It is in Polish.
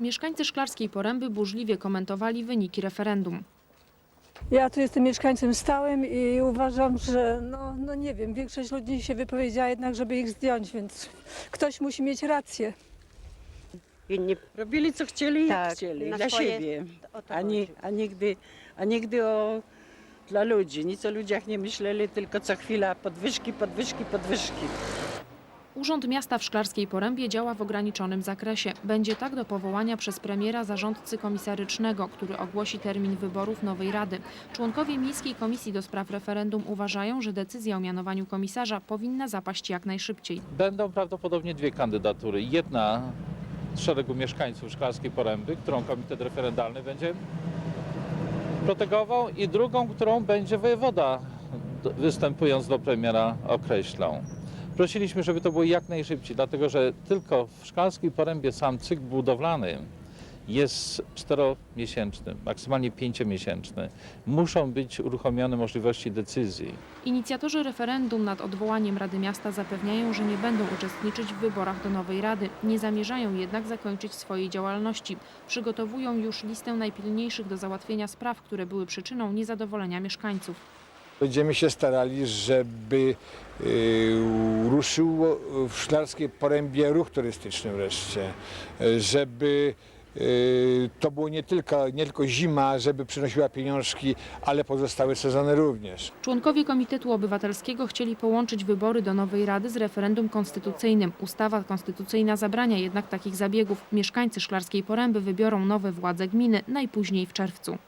Mieszkańcy Szklarskiej Poręby burzliwie komentowali wyniki referendum. Ja tu jestem mieszkańcem stałym i uważam, że no, no nie wiem, większość ludzi się wypowiedziała jednak, żeby ich zdjąć, więc ktoś musi mieć rację. Inni Robili co chcieli i jak Tak, chcieli, na dla swoje- siebie, o to a, nie, chodzi. a, nigdy, a nigdy o, dla ludzi. Nic o ludziach nie myśleli, tylko co chwila podwyżki, podwyżki, podwyżki. Urząd Miasta w Szklarskiej Porębie działa w ograniczonym zakresie. Będzie tak do powołania przez premiera zarządcy komisarycznego, który ogłosi termin wyborów nowej rady. Członkowie Miejskiej Komisji do Spraw Referendum uważają, że decyzja o mianowaniu komisarza powinna zapaść jak najszybciej. Będą prawdopodobnie dwie kandydatury. Jedna z szeregu mieszkańców Szklarskiej Poręby, którą komitet referendalny będzie protegował i drugą, którą będzie wojewoda występując do premiera określał. Prosiliśmy, żeby to było jak najszybciej, dlatego że tylko w Szklarskiej Porębie sam cykl budowlany jest czteromiesięczny, maksymalnie pięciomiesięczny. Muszą być uruchomione możliwości decyzji. Inicjatorzy referendum nad odwołaniem Rady Miasta zapewniają, że nie będą uczestniczyć w wyborach do nowej rady. Nie zamierzają jednak zakończyć swojej działalności. Przygotowują już listę najpilniejszych do załatwienia spraw, które były przyczyną niezadowolenia mieszkańców. Będziemy się starali, żeby y, ruszył w Szklarskiej Porębie ruch turystyczny wreszcie, żeby y, to było nie tylko, nie tylko zima, żeby przynosiła pieniążki, ale pozostałe sezony również. Członkowie Komitetu Obywatelskiego chcieli połączyć wybory do nowej rady z referendum konstytucyjnym. Ustawa konstytucyjna zabrania jednak takich zabiegów. Mieszkańcy Szklarskiej Poręby wybiorą nowe władze gminy najpóźniej w czerwcu.